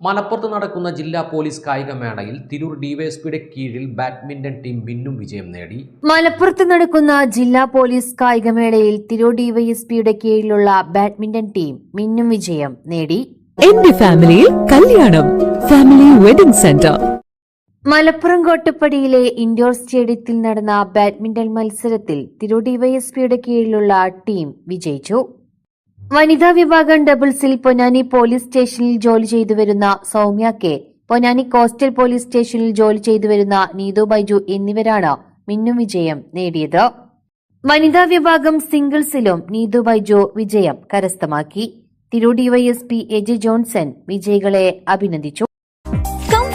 മലപ്പുറത്ത് നടക്കുന്ന ജില്ലാ പോലീസ് കായികമേളയിൽ തിരൂർ ഡിവൈഎസ്പിയുടെ കീഴിൽ ബാഡ്മിന്റൺ ടീം മിന്നും വിജയം നേടി. മലപ്പുറത്ത് നടക്കുന്ന ജില്ലാ പോലീസ് കായികമേളയിൽ തിരൂർ ഡിവൈഎസ്പിയുടെ കീഴിലുള്ള ബാഡ്മിന്റൺ ടീം മിന്നും വിജയം നേടി. എന്റെ ഫാമിലിയിൽ കല്യാണം ഫാമിലി വെഡിംഗ് സെന്റർ. മലപ്പുറം കോട്ടപ്പടിയിലെ ഇൻഡോർ സ്റ്റേഡിയത്തിൽ നടന്ന ബാഡ്മിന്റൺ മത്സരത്തിൽ തിരൂർ ഡിവൈഎസ്പിയുടെ കീഴിലുള്ള ടീം വിജയിച്ചു. വനിതാ വിഭാഗം ഡബിൾസിൽ പൊന്നാനി പോലീസ് സ്റ്റേഷനിൽ ജോലി ചെയ്തു വരുന്ന Soumya K. Ponnani coastal police സ്റ്റേഷനിൽ ജോലി ചെയ്തു വരുന്ന നീതു ബൈജു എന്നിവരാണ് മിന്നും വിജയം നേടിയത്. വനിതാ വിഭാഗം സിംഗിൾസിലും നീതു ബൈജു വിജയം കരസ്ഥമാക്കി. തിരൂർ ഡിവൈഎസ്പി എജെ ജോൺസൺ വിജയികളെ അഭിനന്ദിച്ചു.